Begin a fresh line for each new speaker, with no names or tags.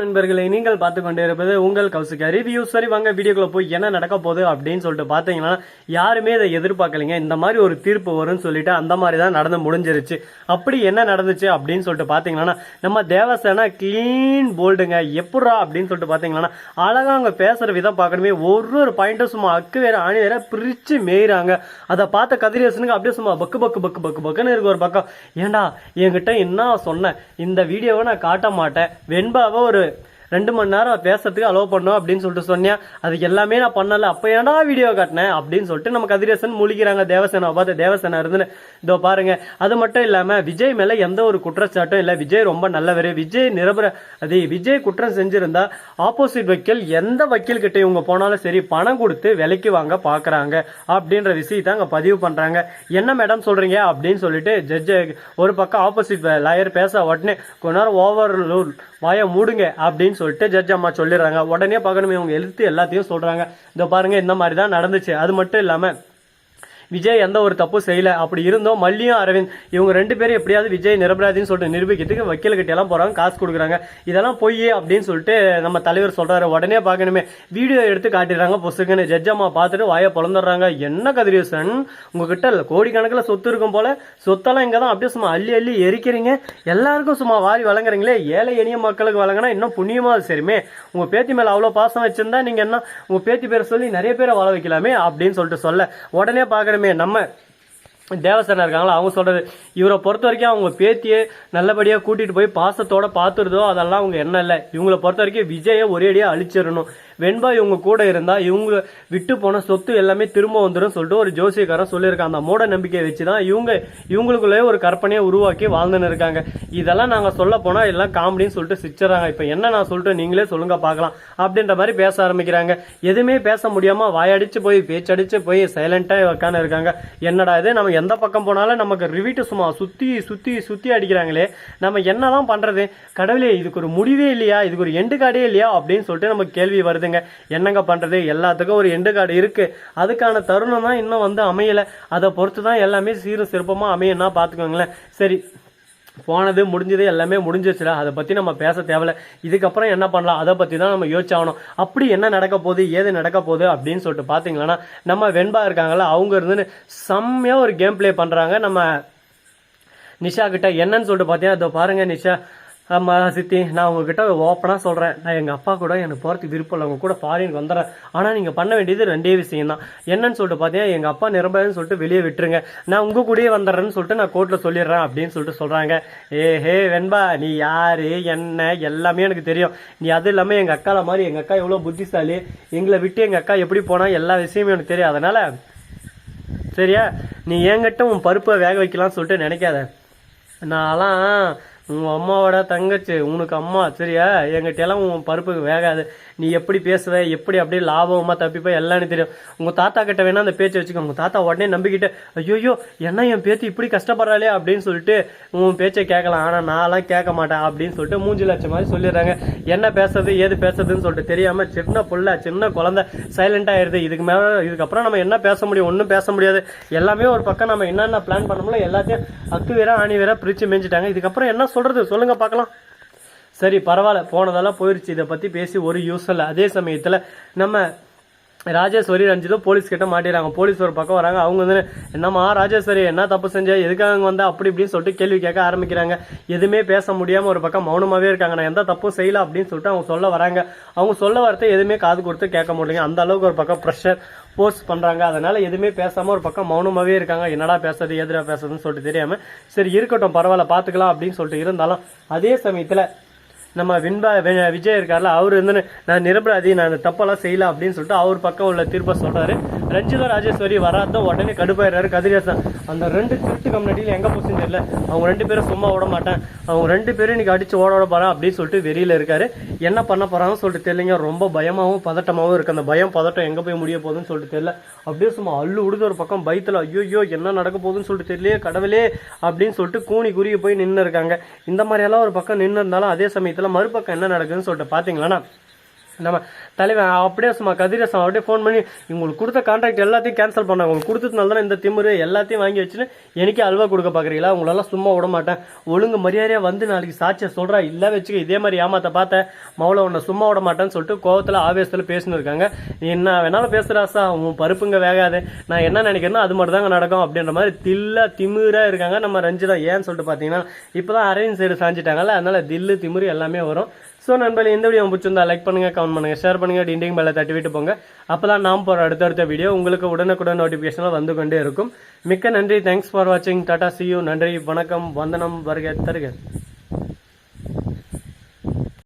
நண்பர்களை நீங்கள் பார்த்து கொண்டே இருப்பது உங்கள் கௌசிகா ரிவ்யூ சரி வாங்க வீடியோக்குள்ள போய் என்ன நடக்க போகுது அப்படின்னு சொல்லிட்டு பார்த்தீங்கன்னா யாருமே இதை எதிர்பார்க்கலைங்க. இந்த மாதிரி ஒரு தீர்ப்பு வரும்னு சொல்லிட்டு அந்த மாதிரி தான் நடந்து முடிஞ்சிருச்சு. அப்படி என்ன நடந்துச்சு அப்படின்னு சொல்லிட்டு பார்த்தீங்கன்னா நம்ம தேவசேனா க்ளீன் போல்டுங்க எப்படா அப்படின்னு சொல்லிட்டு பார்த்தீங்கன்னா அழகாக அவங்க பேசுகிற விதம் பார்க்கணுமே. ஒரு ஒரு பாயிண்ட்டும் சும்மா அக்கு வேற ஆணி வேற பிரித்து மேயிறாங்க. அதை பார்த்த கதிரேசனுக்கு அப்படியே சும்மா பக்கு பக்கு பக்கு பக்கு பக்குன்னு இருக்கு ஒரு பக்கம். ஏண்டா என்கிட்ட என்ன சொன்னேன் இந்த வீடியோவை நான் காட்ட மாட்டேன். வெண்பாவை ஒரு ரெண்டு மணி நேரம் பேசுறதுக்கு அலோவ் பண்ணோம் அப்படின்னு சொல்லிட்டு சொன்னேன் அது எல்லாமே நான் பண்ணல. அப்போ ஏன்டா வீடியோ காட்டினேன்? அப்படின்னு சொல்லிட்டு நம்ம கதிரேசன் முழிக்கிறாங்க தேவசேனா பார்த்து தேவசேனா இருந்துன்னு. இதோ பாருங்க. அது மட்டும் இல்லாம விஜய் மேல எந்த ஒரு குற்றச்சாட்டும் இல்லை. விஜய் ரொம்ப நல்லவர். விஜய் நிரபர அது விஜய் குற்றம் செஞ்சிருந்தா ஆப்போசிட் வக்கீல் எந்த வக்கீல் கிட்ட இவங்க போனாலும் சரி பணம் கொடுத்து விலைக்கு வாங்க பாக்குறாங்க. அப்படின்ற விஷயத்தை அங்க பதிவு பண்றாங்க. என்ன மேடம் சொல்றீங்க? அப்படின்னு சொல்லிட்டு ஜட்ஜ் ஒரு பக்கம் ஆப்போசிட் லாயர் பேச உடனே கொஞ்ச நேரம் ஓவர் வாயை மூடுங்க அப்படின்னு சொல்லிட்டு ஜட்ஜ் அம்மா சொல்லிடுறாங்க. உடனே பார்க்கணுமே இவங்க எழுத்து எல்லாத்தையும் சொல்கிறாங்க இந்த பாருங்க இந்த மாதிரி தான் நடந்துச்சு. அது மட்டும் இல்லாமல் விஜய் எந்த ஒரு தப்பும் செய்யல. அப்படி இருந்தோம். மல்லியும் அரவிந்த் இவங்க ரெண்டு பேரும் எப்படியாவது விஜய் நிரபராதின்னு சொல்லிட்டு நிரூபிக்கிறதுக்கு வக்கீல் கிட்ட எல்லாம் போறாங்க காசு கொடுக்குறாங்க. இதெல்லாம் பொய் அப்படின்னு சொல்லிட்டு நம்ம தலைவர் சொல்றாரு. உடனே பார்க்கணுமே. வீடியோ எடுத்து காட்டிடுறாங்க பொசுக்குன்னு. ஜட்ஜம்மா பார்த்துட்டு வாயை பிளந்துடுறாங்க. என்ன கதிரேசன் உங்ககிட்ட கோடிக்கணக்கில் சொத்து இருக்கும் போல சொத்தெல்லாம் இங்கே தான் அப்படியே சும்மா அள்ளி அள்ளி எரிக்கிறீங்க. எல்லாருக்கும் சும்மா வாரி வழங்குறீங்களே. ஏழை எளிய மக்களுக்கு வழங்கினா இன்னும் புண்ணியமா அது சரிமே உங்க பேத்தி மேல அவ்வளோ பாசம் வச்சிருந்தா நீங்க என்ன? உங்க பேத்தி பேரை சொல்லி நிறைய பேரை வாழ வைக்கலாமே அப்படின்னு சொல்லிட்டு சொல்ல. உடனே பார்க்கணுமே நம்ம தேவசேனா இருக்காங்களா அவங்க சொல்கிறது இவரை பொறுத்த வரைக்கும் அவங்க பேத்தியை நல்லபடியாக கூட்டிகிட்டு போய் பாசத்தோட பார்த்துருதோ அதெல்லாம் அவங்க என்ன இல்லை. இவங்கள பொறுத்த வரைக்கும் விஜயை ஒரேடியாக அழிச்சிடணும். வெண்பா இவங்க கூட இருந்தா இவங்க விட்டு போன சொத்து எல்லாமே திரும்ப வந்துடும் சொல்லிட்டு ஒரு ஜோசியக்காரன் சொல்லியிருக்கான். அந்த மூட நம்பிக்கையை வச்சு தான் இவங்க இவங்களுக்குள்ளே ஒரு கற்பனையை உருவாக்கி வாழ்ந்துன்னு இருக்காங்க. இதெல்லாம் நாங்கள் சொல்ல போனால் எல்லாம் காமெடின்னு சொல்லிட்டு சிரிச்சுறாங்க இப்போ என்ன நான் சொல்லிட்டு நீங்களே சொல்லுங்க பார்க்கலாம். அப்படின்ற மாதிரி பேச ஆரம்பிக்கிறாங்க. எதுவுமே பேச முடியாமல் வாயடிச்சு போய் பேச்சடிச்சு போய் சைலண்ட்டாக உட்காந்து இருக்காங்க. என்னடா இது? நம்ம எந்த பக்கம் போனாலும் நமக்கு ரிவிட்டு சும்மா சுற்றி சுற்றி சுற்றி அடிக்கிறாங்களே. நம்ம என்னதான் பண்ணுறது கடவுளே இதுக்கு ஒரு முடிவே இல்லையா? இதுக்கு ஒரு எண்டு காடே இல்லையா? அப்படின்னு சொல்லிட்டு நமக்கு கேள்வி வருதுங்க. என்னங்க பண்றது? எல்லாத்துக்கும் ஒரு எண்டு கார்டு இருக்கு. அதுக்கான தருணம் தான் இன்னும் வந்து அமையல. அதை பொறுத்து தான் எல்லாமே சீரும் சிறப்பமா அமையன்னா பாத்துக்கோங்களேன் சரி போனது முடிஞ்சது எல்லாமே முடிஞ்சிச்சுடா அதை பற்றி நம்ம பேச தேவையில்ல. இதுக்கப்புறம் என்ன பண்ணலாம்? அதை பற்றி தான் நம்ம யோசிச்சாகணும். அப்படி என்ன நடக்க போகுது? ஏது நடக்க போகுது? அப்படின்னு சொல்லிட்டு பார்த்தீங்கன்னா நம்ம வெண்பா இருக்காங்களா அவங்க இருந்து செம்மையாக ஒரு கேம் பிளே பண்ணுறாங்க நம்ம நிஷா கிட்ட என்னன்னு சொல்லிட்டு பார்த்தீங்கன்னா அதை பாருங்க நிஷா. ஆமாம் சித்தி நான் உங்ககிட்ட ஓப்பனாக சொல்கிறேன் நான் எங்கள் அப்பா கூட எனக்கு போகிறதுக்கு விருப்பம் இல்லை உங்கள் கூட ஃபாரினுக்கு வந்துடுறேன். ஆனால் நீங்கள் பண்ண வேண்டியது ரெண்டே விஷயம் தான் என்னன்னு சொல்லிட்டு பார்த்தீங்கன்னா எங்கள் அப்பா நிரம்பன்னு சொல்லிட்டு வெளியே விட்டுருங்க. நான் உங்கள் கூடயே வந்துடுறேன்னு சொல்லிட்டு நான் கோர்ட்டில் சொல்லிடுறேன் அப்படின்னு சொல்லிட்டு சொல்கிறாங்க ஏ ஹே வெண்பா நீ யார் என்ன எல்லாமே எனக்கு தெரியும். நீ அது இல்லாமல் எங்கள் அக்கால மாதிரி எங்கள் அக்கா எவ்வளோ புத்திசாலி. எங்களை விட்டு எங்கள் அக்கா எப்படி போனால் எல்லா விஷயமும் எனக்கு தெரியும். அதனால் சரியா? நீ என்கிட்ட உன் பருப்பை வேக வைக்கலாம்னு சொல்லிட்டு நினைக்காத. நான்லாம் உன் அம்மாவோட தங்கச்சி உனக்கு அம்மா சரியா? எங்கிட்ட எல்லாம் உன் பருப்புக்கு வேகாது. நீ எப்படி பேசுவ எப்படி அப்படியே லாபமா தப்பிப்ப எல்லாமே தெரியும். உங்கள் தாத்தா கிட்ட வேணா அந்த பேச்சை வச்சுக்கோ. உங்கள் தாத்தா உடனே நம்பிக்கிட்டு ஐயோயோ என்ன என் பேச்சு இப்படி கஷ்டப்படுறாளே? அப்படின்னு சொல்லிட்டு உன் பேச்சை கேட்கலாம். ஆனால் நான்லாம் கேட்க மாட்டேன் அப்படின்னு சொல்லிட்டு மூஞ்சி லட்சம் மாதிரி சொல்லிடுறாங்க. என்ன பேசுறது ஏது பேசுறதுன்னு சொல்லிட்டு தெரியாம சின்ன புள்ள சின்ன குழந்தை சைலண்ட் ஆயிருது இதுக்கு மேல இதுக்கப்புறம் நம்ம என்ன பேச முடியும்? ஒன்றும் பேச முடியாது. எல்லாமே ஒரு பக்கம் நம்ம என்னென்ன பிளான் பண்ணோம்ல எல்லாத்தையும் அத்து வேற ஆணி வேற பிரிச்சு மேய்ஞ்சிட்டாங்க இதுக்கப்புறம் என்ன சொல்கிறது சொல்லுங்க பார்க்கலாம். சரி பரவாயில்ல. போனதெல்லாம் போயிடுச்சு இதை பத்தி பேசி ஒரு யூஸ் இல்லை. அதே சமயத்தில் நம்ம ராஜேஸ்வரி ரஞ்சிதும் போலீஸ் கிட்ட மாட்டிடுறாங்க போலீஸ் ஒரு பக்கம் வராங்க அவங்க வந்து என்னம்மா ராஜேஸ்வரி என்ன தப்பு செஞ்ச? எதுக்காக வந்தா? அப்படி இப்படின்னு சொல்லிட்டு கேள்வி கேட்க ஆரம்பிக்கிறாங்க. எதுவுமே பேச முடியாம ஒரு பக்கம் மௌனமாவே இருக்காங்க. நான் எந்த தப்பும் செய்யல அப்படின்னு சொல்லிட்டு அவங்க சொல்ல வராங்க. அவங்க சொல்ல வரத்தை எதுவுமே காது கொடுத்து கேட்க முடியல அந்த அளவுக்கு ஒரு பக்கம் ப்ரெஷர் போஸ்ட் பண்ணுறாங்க அதனால எதுவுமே பேசாம ஒரு பக்கம் மௌனமாவே இருக்காங்க. என்னடா பேசுறது எதிராக பேசுறதுன்னு சொல்லிட்டு தெரியாம சரி இருக்கட்டும் பரவாயில்ல பாத்துக்கலாம் அப்படின்னு சொல்லிட்டு இருந்தாலும் அதே சமயத்துல நம்ம வின்பா விஜய் இருக்கார்ல அவர் வந்து நான் நிரபராதி நான் தப்பெல்லாம் செய்யல அப்படின்னு சொல்லிட்டு அவர் பக்கம் உள்ள தீர்ப்பை சொல்கிறாரு ரஞ்சிதா ராஜேஸ்வரி வராதான் உடனே கடுப்பாயிடுறாரு கதிரேசன். அந்த ரெண்டு திருட்டு கம்யூனிட்டியில் எங்கே போச்சுன்னு தெரியல. அவங்க ரெண்டு பேரும் சும்மா விட மாட்டேன். அவங்க ரெண்டு பேரும் இன்னைக்கு அடிச்சு ஓட விட போகிறேன் அப்படின்னு சொல்லிட்டு வெளியில் இருக்காரு. என்ன பண்ண போகிறாங்கன்னு சொல்லிட்டு தெரியலங்க. ரொம்ப பயமாகவும் பதட்டமாகவும் இருக்குது அந்த பயம் பதட்டம் எங்கே போய் முடிய போகுதுன்னு சொல்லிட்டு தெரியல. அப்படியே சும்மா அள்ளு உடுது ஒரு பக்கம். பயத்தில் ஐயோ என்ன நடக்க போகுதுன்னு சொல்லிட்டு தெரியலையே கடவுளே அப்படின்னு சொல்லிட்டு கூனி குறுகி போய் நின்று இருக்காங்க இந்த மாதிரியெல்லாம் ஒரு பக்கம் நின்று இருந்தாலும் அதே சமயத்தில் மறுபக்கம் என்ன நடக்குதுன்னு சொல்லிட்டு பார்த்தீங்களா நம்ம தலைவன் அப்படியே சும்மா கதிரசம் அப்படியே ஃபோன் பண்ணி உங்களுக்கு கொடுத்த கான்ட்ராக்ட் எல்லாத்தையும் கேன்சல் பண்ணாங்க. உங்களுக்கு கொடுத்ததுனால தான் இந்த திமிரு எல்லாத்தையும் வாங்கி வச்சுன்னு எனக்கே அல்வா கொடுக்க பார்க்குறீங்களா உங்களெல்லாம் சும்மா விட மாட்டேன். ஒழுங்கு மரியாதையாக வந்து நாளைக்கு சாட்சியை சொல்கிறா இல்லை வச்சுக்க இதே மாதிரி ஏமாத்த பார்த்தேன் மவுளை உன்னை சும்மா விட மாட்டேன்னு சொல்லிட்டு கோவத்தில் ஆவேசத்தில் பேசினு இருக்காங்க. நீ என்ன வேணாலும் பேசுகிறாசா உன் பருப்புங்க வேகாது. நான் என்ன நினைக்கிறேனோ அது மட்டும் தாங்க நடக்கும் அப்படின்ற மாதிரி தில்லா திமிராக இருக்காங்க நம்ம ரஞ்சிதா. ஏன்னு சொல்லிட்டு பார்த்தீங்கன்னா இப்போ தான் அரவிந்த் சைடு சாஞ்சிட்டாங்கல்ல அதனால் தில்லு திமிரு எல்லாமே வரும். ஸோ நண்பர்கள் இந்த வீடியோ பிடிச்சிருந்தா லைக் பண்ணுங்க கமெண்ட் பண்ணுங்க ஷேர் பண்ணுங்க டிண்டிங் பெல்லை தட்டி விட்டு போங்க. அப்பதான் நாம் போற அடுத்தடுத்த வீடியோ உங்களுக்கு உடனுக்குடன் நோட்டிஃபிகேஷனில் வந்து கொண்டே இருக்கும். மிக்க நன்றி. தேங்க்ஸ் ஃபார் வாட்சிங் டாடா சியூ நன்றி. வணக்கம். வந்தனம். வருக தருக.